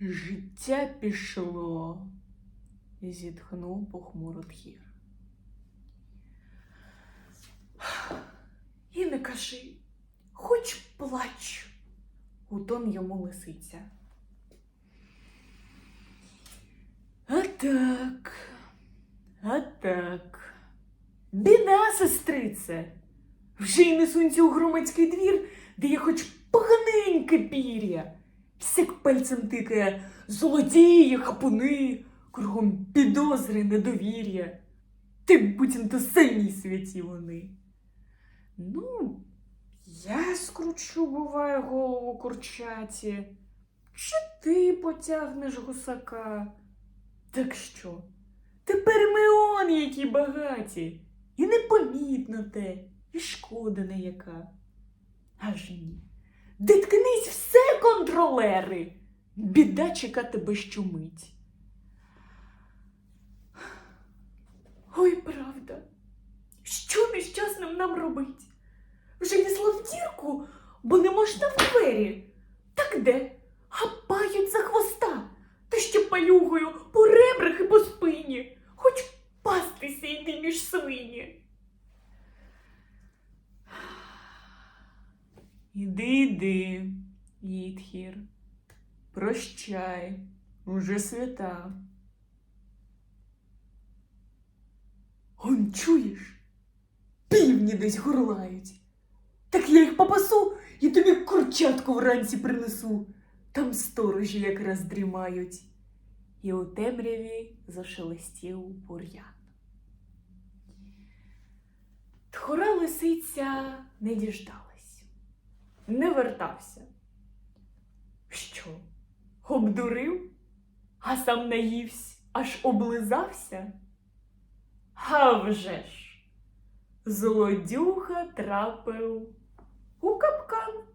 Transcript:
Життя пішло, зітхнув похмуро тхір. І не кажи, хоч плач, у тон йому лисиця. А так, а так. Біда, сестрице. Вже й не сунься у громадський двір, де є хоч поганеньке пір'я. Всяк пальцем тикає злодії, хапуни, кругом підозри, недовір'я. Ти буцімто самі святі вони. Ну, я скручу, буває, голову курчаті. Чи ти потягнеш гусака? Так що? Тепер ми он які багаті, і непомітно те, і шкода не яка. Аж ні. Деткнись все, контролери. Біда чекати щомить. Ой, правда. Що нещасним нам робить? Вже лізла в дірку, бо не можна в двері. Так де? Гапають за хвоста, та ще палюгою Іди, іди, Їдхір. Прощай, уже свята. Он чуєш? Півні десь горлають. Так я їх попасу і тобі курчатку вранці принесу. Там сторожі якраз дрімають. І у темряві зашелестів бур'ян. Тхора лисиця не діждалась, не вертався. Що, обдурив, а сам наївсь, аж облизався? А вже ж, злодюга трапив у капкан.